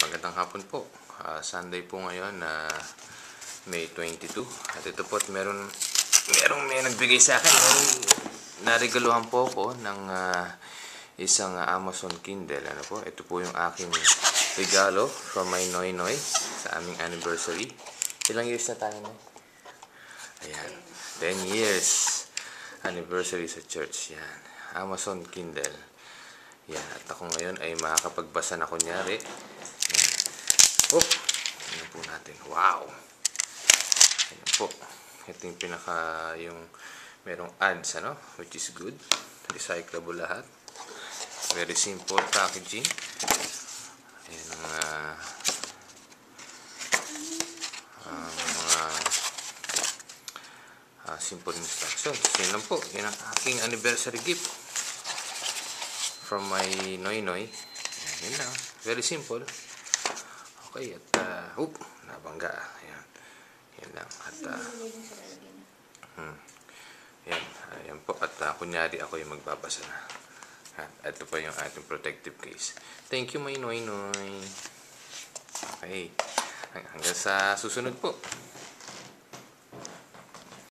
Magandang hapon po. Ah, Sunday po ngayon na May 22. At ito po, at meron, merong may nagbigay sa akin. Merong narigaluhan po ako ng ah, isang ah, Amazon Kindle. Ano po? Ito po yung aking regalo from my Noy Noy sa aming anniversary. Ilang years na tayo na? Ayan. 10 years anniversary sa church. Yan. Amazon Kindle. Yan. At ako ngayon ay makakapagbasa na kunyari. Oh! Tingnan po natin. Wow! Ayan po. Ito yung pinaka yung merong ads ano which is good. Recyclable lahat. Very simple packaging. Ayan ang ah, ang mga ah, simple instructions. Yan lang po. Yan ang aking anniversary gift from my Noy Noy. Yan, lang. Very simple. Okay, at uh, oop, nabangga. Ayan. Yan lang. At uh, hmm. Yan, ayan po. At uh, kunyari ako yung magbabasa na. At ito po yung ating protective case. Thank you, my Noy Noy. Okay. Hanggang sa susunod po.